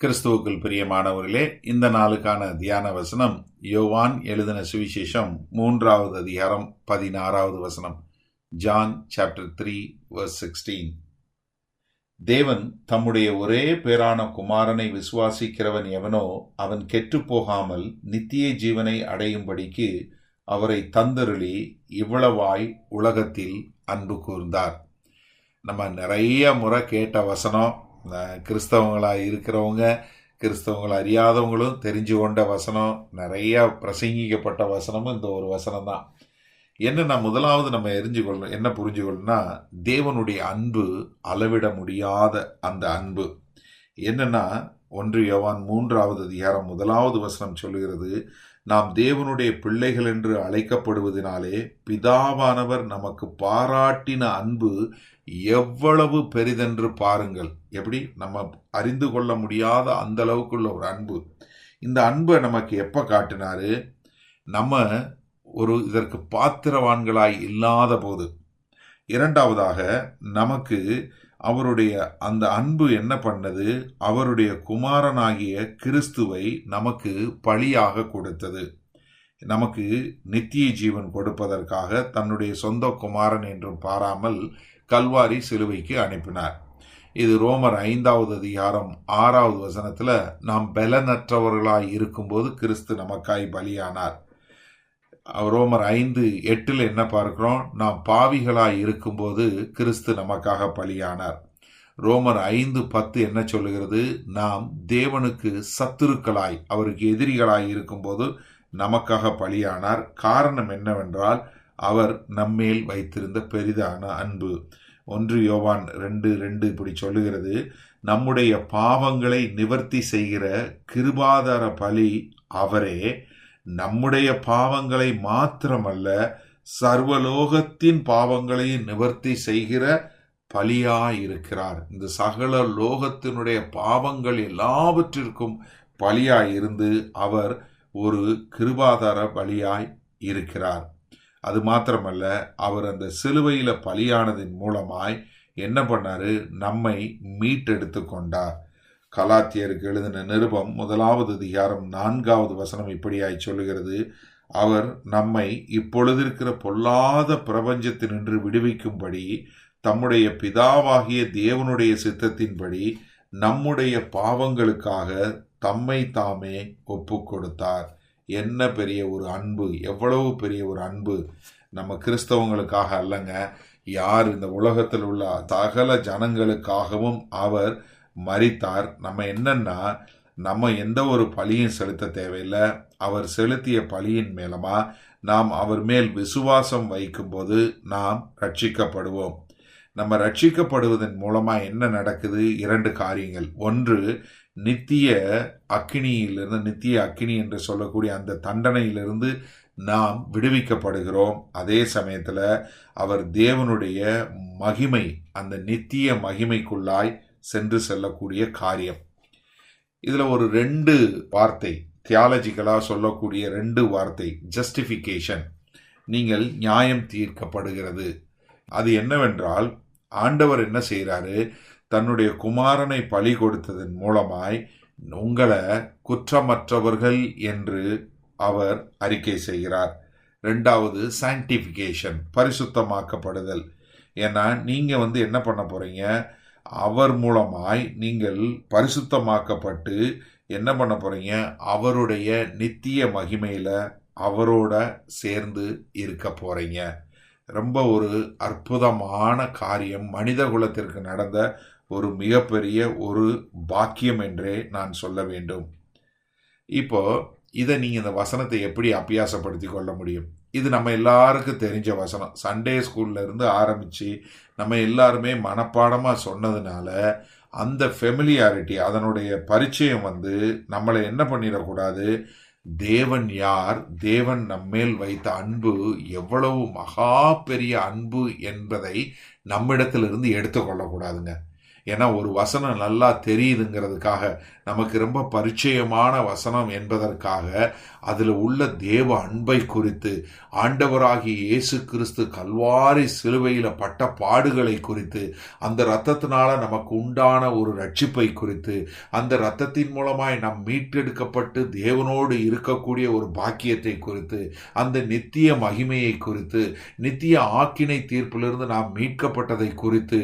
கிறிஸ்துவுக்குள் பிரியமானவர்களே இந்த நாளுக்கான தியான வசனம் யோவான் எழுதின சுவிசேஷம் மூன்றாவது அதிகாரம் பதினாறாவது வசனம் John chapter three verse sixteen. தேவன் தம்முடைய ஒரே பேரான குமாரனை விசுவாசிக்கிறவன் எவனோ அவன் கெட்டுப் போகாமல் நித்திய ஜீவனை அடையும்படிக்கு அவரை தந்தருளி இவ்வளவாய் உலகத்தில் அன்பு கூர்ந்தார். நம்ம நிறைய முறை கேட்ட வசனம் கிறிஸ்தவங்களாக இருக்கிறவங்க கிறிஸ்தவங்களை அறியாதவங்களும் தெரிஞ்சு கொண்ட வசனம் நிறையா பிரசங்கிக்கப்பட்ட வசனமும் இந்த ஒரு வசனம் தான் என்னன்னா முதலாவது நம்ம எரிஞ்சு கொள்ளணும் என்ன புரிஞ்சுக்கொள்ளணும்னா தேவனுடைய அன்பு அளவிட முடியாத அந்த அன்பு. என்னென்னா ஒன்று யோவான் மூன்றாவது அதிகாரம் முதலாவது வசனம் சொல்லுகிறது நாம் தேவனுடைய பிள்ளைகள் என்று அழைக்கப்படுவதனாலே பிதாவானவர் நமக்கு பாராட்டின அன்பு எவ்வளவு பெரிதென்று பாருங்கள். எப்படி? நம்ம அறிந்து கொள்ள முடியாத அந்த அளவுக்குள்ள ஒரு அன்பு. இந்த அன்பை நமக்கு எப்போ காட்டினாரு? நம்ம ஒரு இதற்கு பாத்திரவான்களாய் இல்லாத போது. இரண்டாவதாக நமக்கு அவருடைய அந்த அன்பு என்ன பண்ணது? அவருடைய குமாரனாகிய கிறிஸ்துவை நமக்கு பலியாக கொடுத்தது. நமக்கு நித்திய ஜீவன் கொடுப்பதற்காக தன்னுடைய சொந்த குமாரன் என்றும் பாராமல் கல்வாரி சிலுவைக்கு அனுப்பினார். இது ரோமர் ஐந்தாவது அதிகாரம் ஆறாவது வசனத்தில் நாம் பலனற்றவர்களாய் இருக்கும்போது கிறிஸ்து நமக்காய் பலியானார். ரோமர் ஐந்து எட்டில் என்ன பார்க்கிறோம்? நாம் பாவிகளாய் இருக்கும்போது கிறிஸ்து நமக்காக பலியானார். ரோமர் ஐந்து பத்து என்ன சொல்லுகிறது? நாம் தேவனுக்கு சத்துருக்களாய் அவருக்கு எதிரிகளாய் இருக்கும்போது நமக்காக பலியானார். காரணம் என்னவென்றால் அவர் நம்மேல் வைத்திருந்த பெரிதான அன்பு. ஒன்று யோவான் ரெண்டு ரெண்டு இப்படி சொல்லுகிறது. நம்முடைய பாவங்களை நிவர்த்தி செய்கிற கிருபாதார பலி அவரே நம்முடைய பாவங்களை மாத்திரமல்ல சர்வலோகத்தின் பாவங்களையும் நிவர்த்தி செய்கிற பலியாயிருக்கிறார். இந்த சகல லோகத்தினுடைய பாவங்கள் எல்லாவற்றிற்கும் பலியாய் இருந்து அவர் ஒரு கிருபாதார பலியாய் இருக்கிறார். அது மாத்திரமல்ல அவர் அந்த சிலுவையில் பலியானதின் மூலமாய் என்ன பண்ணாரு? நம்மை மீட்டெடுத்து கொண்டார். கலாத்தியருக்கு எழுதின நிருபம் முதலாவது அதிகாரம் நான்காவது வசனம் இப்படியாய் சொல்லுகிறது. அவர் நம்மை இப்பொழுதிருக்கிற பொல்லாத பிரபஞ்சத்தினின்று விடுவிக்கும்படி தம்முடைய பிதாவாகிய தேவனுடைய சித்தத்தின்படி நம்முடைய பாவங்களுக்காக தம்மை தாமே ஒப்பு கொடுத்தார். என்ன பெரிய ஒரு அன்பு எவ்வளவு பெரிய ஒரு அன்பு. நம்ம கிறிஸ்தவங்களுக்காக அல்லங்க யார் இந்த உலகத்தில் உள்ள சகல ஜனங்களுக்காகவும் அவர் மறித்தார் நம்ம என்னன்னா நம்ம எந்த ஒரு பழியும் செலுத்த தேவையில்லை. அவர் செலுத்திய பழியின் மேலமா நாம் அவர் மேல் விசுவாசம் வைக்கும்போது நாம் ரட்சிக்கப்படுவோம். நம்ம ரட்சிக்கப்படுவதன் மூலமா என்ன நடக்குது? இரண்டு காரியங்கள். ஒன்று நித்திய அக்கினியிலிருந்து நித்திய அக்கினி என்று சொல்லக்கூடிய அந்த தண்டனையிலிருந்து நாம் விடுவிக்கப்படுகிறோம். அதே சமயத்தில் அவர் தேவனுடைய மகிமை அந்த நித்திய மகிமைக்குள்ளாய் சென்று செல்லக்கூடிய காரியம். இதில் ஒரு ரெண்டு வார்த்தை தியாலஜிக்கலாக சொல்லக்கூடிய ரெண்டு வார்த்தை ஜஸ்டிஃபிகேஷன் நீங்கள் நியாயம் தீர்க்கப்படுகிறது. அது என்னவென்றால் ஆண்டவர் என்ன செய்கிறாரு? தன்னுடைய குமாரனை பலி கொடுத்ததன் மூலமாய் உங்களை குற்றமற்றவர்கள் என்று அவர் அறிக்கை செய்கிறார். ரெண்டாவது சாங்டிஃபிகேஷன் பரிசுத்தமாக்கப்படுதல். ஏன்னா நீங்கள் வந்து என்ன பண்ண போகிறீங்க அவர் மூலமாய் நீங்கள் பரிசுத்தமாக்கப்பட்டு என்ன பண்ண போறீங்க? அவருடைய நித்திய மகிமையில அவரோட சேர்ந்து இருக்க போறீங்க. ரொம்ப ஒரு அற்புதமான காரியம். மனித குலத்திற்கு நடந்த ஒரு மிகப்பெரிய ஒரு பாக்கியம் என்றே நான் சொல்ல வேண்டும். இப்போ இதை நீங்கள் இந்த வசனத்தை எப்படி அபியாசப்படுத்தி கொள்ள முடியும்? இது நம்ம எல்லாருக்கும் தெரிஞ்ச வசனம். சண்டே ஸ்கூல்ல இருந்து ஆரம்பிச்சு நம்ம எல்லாருமே மனப்பாடமா சொன்னதுனால அந்த ஃபெமிலியாரிட்டி அதனுடைய பரிச்சயம் வந்து நம்மளை என்ன பண்ணிடக்கூடாது? தேவன் யார்? தேவன் நம்மேல் வைத்த அன்பு எவ்வளவு மகா பெரிய அன்பு என்பதை நம்மிடத்திலிருந்து எடுத்துக்கொள்ளக்கூடாதுங்க. ஏன்னா ஒரு வசனம் நல்லா தெரியுதுங்கிறதுக்காக நமக்கு ரொம்ப பரிச்சயமான வசனம் என்பதற்காக அதில் உள்ள தேவ அன்பை குறித்து ஆண்டவராகிய இயேசு கிறிஸ்து கல்வாரி சிலுவையில் பட்ட பாடுகளை குறித்து அந்த இரத்தத்தினால நமக்கு உண்டான ஒரு ரட்சிப்பை குறித்து அந்த இரத்தத்தின் மூலமாய் நாம் மீட்டெடுக்கப்பட்டு தேவனோடு இருக்கக்கூடிய ஒரு பாக்கியத்தை குறித்து அந்த நித்திய மகிமையை குறித்து நித்திய ஆக்கினை தீர்ப்பிலிருந்து நாம் மீட்கப்பட்டதை குறித்து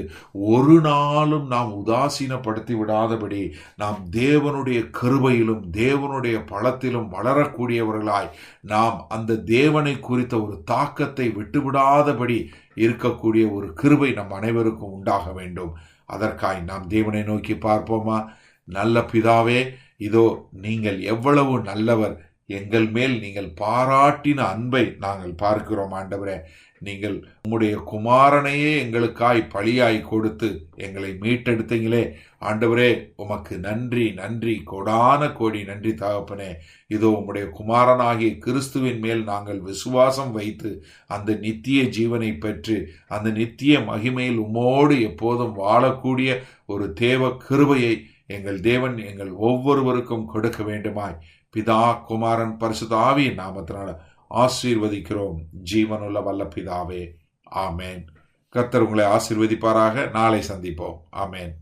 ஒரு நாளும் நாம் உதாசீனப்படுத்தி விடாதபடி நாம் தேவனுடைய கருவையிலும் தேவனுடைய பலத்திலும் வளரக்கூடியவர்களாய் நாம் அந்த தேவனை குறித்த ஒரு தாக்கத்தை விட்டுவிடாதபடி இருக்கக்கூடிய ஒரு கிருபை நம் அனைவருக்கும் உண்டாக வேண்டும். அதற்காய் நாம் தேவனை நோக்கி பார்ப்போமா? நல்ல பிதாவே இதோ நீங்கள் எவ்வளவு நல்லவர். எங்கள் மேல் நீங்கள் பாராட்டின அன்பை நாங்கள் பார்க்கிறோம் ஆண்டவரே. நீங்கள் உம்முடைய குமாரனையே எங்களுக்காய் பழியாய் கொடுத்து எங்களை மீட்டெடுத்தீங்களே. ஆண்டவரே உமக்கு நன்றி நன்றி கொடான கோடி நன்றி தகப்பனே. இதோ உம்முடைய குமாரனாகிய கிறிஸ்துவின் மேல் நாங்கள் விசுவாசம் வைத்து அந்த நித்திய ஜீவனை பெற்று அந்த நித்திய மகிமையில் உமோடு எப்போதும் வாழக்கூடிய ஒரு தேவ கிருபையை எங்கள் தேவன் எங்கள் ஒவ்வொருவருக்கும் கொடுக்க வேண்டுமாய். பிதா குமாரன் பரிசுத்த நாமத்தினால ஆசீர்வதிக்கிறோம். ஜீவனுள்ள வல்ல பிதாவே. ஆமேன். கர்த்தர் உங்களை ஆசீர்வதிப்பாராக. நாளை சந்திப்போம். ஆமேன்.